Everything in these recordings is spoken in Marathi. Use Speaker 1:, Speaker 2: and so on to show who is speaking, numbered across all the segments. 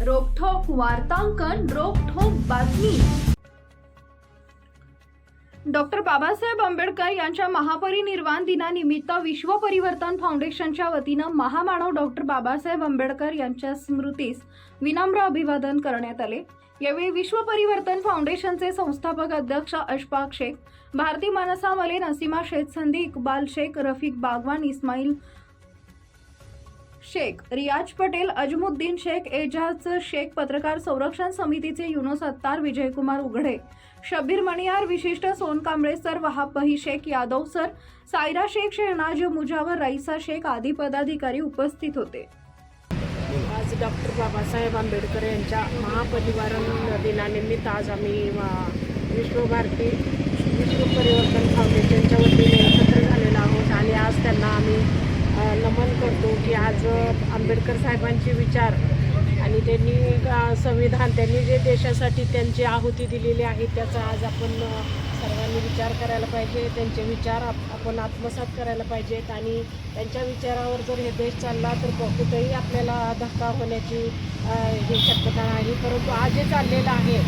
Speaker 1: वार्तांकन रोखोक बातमी. डॉक्टर बाबासाहेब आंबेडकर यांच्या महापरिनिर्वाण दिनानिमित्त विश्व परिवर्तन फाउंडेशनच्या वतीनं महामानव डॉक्टर बाबासाहेब आंबेडकर यांच्या स्मृतीस विनम्र अभिवादन करण्यात आले. यावेळी विश्व परिवर्तन फाउंडेशनचे संस्थापक अध्यक्ष अशफाक शेख भारती मानसा मले नसीमा शेख संधी इक्बाल शेख रफिक बागवान इस्माईल शेख. रियाज पटेल अजमुद्दीन शेख एजाज शेख पत्रकार संरक्षण समितीचे युनो सत्तार विजयकुमार उघडे. शबीर मणियार विशिष्ट सोन कांबळे सर वहाब शेख यादव सर सायरा शेख शेहनाज मुजावर रईसा शेख आदी पदाधिकारी उपस्थित होते.
Speaker 2: आज डॉक्टर बाबासाहेब आंबेडकर यांच्या महापरिवारण दिनानिमित्त आज आम्ही विश्वभारती विश्व परिवर्तन फाउंडेशनच्या वतीने एकत्र झालेलो आहोत आणि आज त्यांना आम्ही नमन करतो की आज आंबेडकर साहेबांचे विचार आणि त्यांनी संविधान त्यांनी जे देशासाठी त्यांची आहुती दिलेली आहे त्याचा आज आपण सर्वांनी विचार करायला पाहिजे. त्यांचे विचार आप- आपण आत्मसात करायला पाहिजेत आणि त्यांच्या विचारावर जर हे देश चालला तर क- कुठेही आपल्याला धक्का होण्याची हे ही शक्यता नाही. परंतु आज जे चाललेलं आहे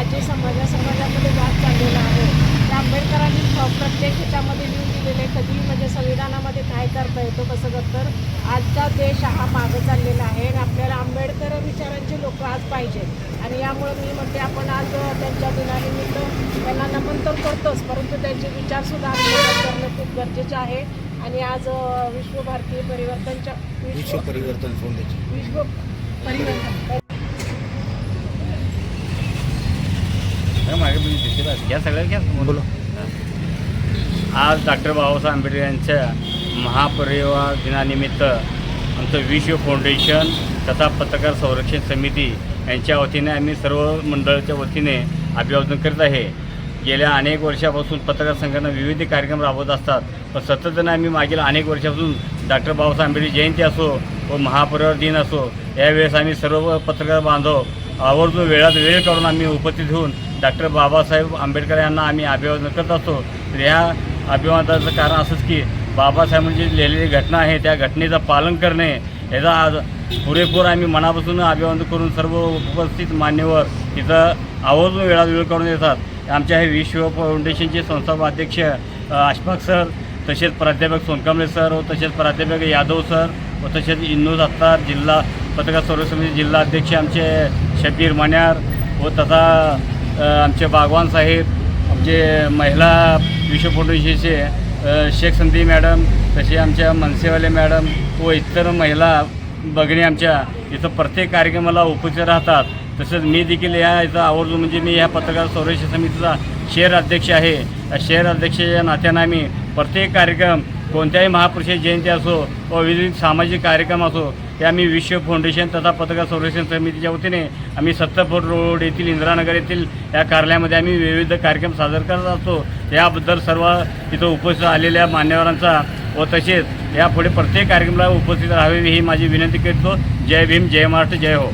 Speaker 2: आज जे समाजा समाजामध्ये वाद चाललेला आहे ते आंबेडकरांनी प्रत्येक कधी म्हणजे संविधानामध्ये काय करता येतो कसं कर तर आजचा देश हा मागं चाललेला आहे आणि आपल्याला आंबेडकर विचारांचे लोक आज पाहिजे आणि यामुळे मी म्हणते आपण आज त्यांच्या दिनानिमित्त त्यांना नमन तर करतोच परंतु त्यांचे विचारसुद्धा आत्मसात करणं खूप गरजेचे आहे. आणि आज विश्व भारतीय परिवर्तनच्या
Speaker 3: विश्व परिवर्तन फाउंडेशन
Speaker 2: विश्व परिवर्तन.
Speaker 4: या सगळ्या घ्या.
Speaker 3: बोला.
Speaker 4: आज डॉक्टर बाबासाहेब आंबेडकर यांच्या महापरिवार दिनानिमित्त आमचं विश्व फाउंडेशन तथा पत्रकार संरक्षण समिती यांच्या वतीने आम्ही सर्व मंडळाच्या वतीने अभिवादन करीत आहे. गेल्या अनेक वर्षापासून पत्रकार संघटना विविध कार्यक्रम राबवत असतात. पण सततनं आम्ही मागील अनेक वर्षापासून डॉक्टर बाबासाहेब आंबेडकर जयंती असो व महापरिवार दिन असो यावेळेस आम्ही सर्व पत्रकार बांधव आवर्जून वेळात वेळ काढून आम्ही उपस्थित होऊन डॉक्टर बाबासाहेब आंबेडकर यांना आम्ही अभिवादन करत असतो. तर ह्या अभिवादनाचं कारण असंच की बाबासाहेबांची म्हणजे लिहिलेली घटना आहे त्या घटनेचं पालन करणे याचा आज पुरेपूर आम्ही मनापासून अभिवादन करून सर्व उपस्थित मान्यवर तिथं आवर्जून वेळावेळ करून येतात. आमच्या हे विश्व फाउंडेशनचे संस्थापक अध्यक्ष अ, अशफाक सर तसेच प्राध्यापक सोनकांबळे सर व तसेच प्राध्यापक यादव सर व तसेच इंदू अत्तार जिल्हा पत्रकार संरक्षण समिती जिल्हा अध्यक्ष आमचे शबीर मण्यार व तथा आमचे बागवान साहेब आमचे महिला विश्व फाउंडेशनचे शेख संधी मॅडम तसे आमच्या मनसेवाले मॅडम व इतर महिला बघणी आमच्या इथं प्रत्येक कार्यक्रमाला उपस्थित राहतात. तसेच मी देखील या इथं आवर्जून म्हणजे मी या पत्रकार संरक्षण समितीचा शहर अध्यक्ष आहे. या शहर अध्यक्षाच्या नात्यानं आम्ही प्रत्येक कार्यक्रम कोणत्याही महापुरुषाची जयंती असो व विविध सामाजिक कार्यक्रम असो ते आम्ही विश्व फाउंडेशन तथा पत्रकार संरक्षण समितीच्या वतीने आम्ही सत्तरपूर रोड येथील इंदिरानगर येथील या कार्यालयामध्ये आम्ही विविध कार्यक्रम सादर करत असतो. याबद्दल सर्व इथं उपस्थित आलेल्या मान्यवरांचा व तसेच यापुढे प्रत्येक कार्यक्रमाला उपस्थित राहावे ही माझी विनंती करतो. जय भीम जय महाराष्ट्र जय हो.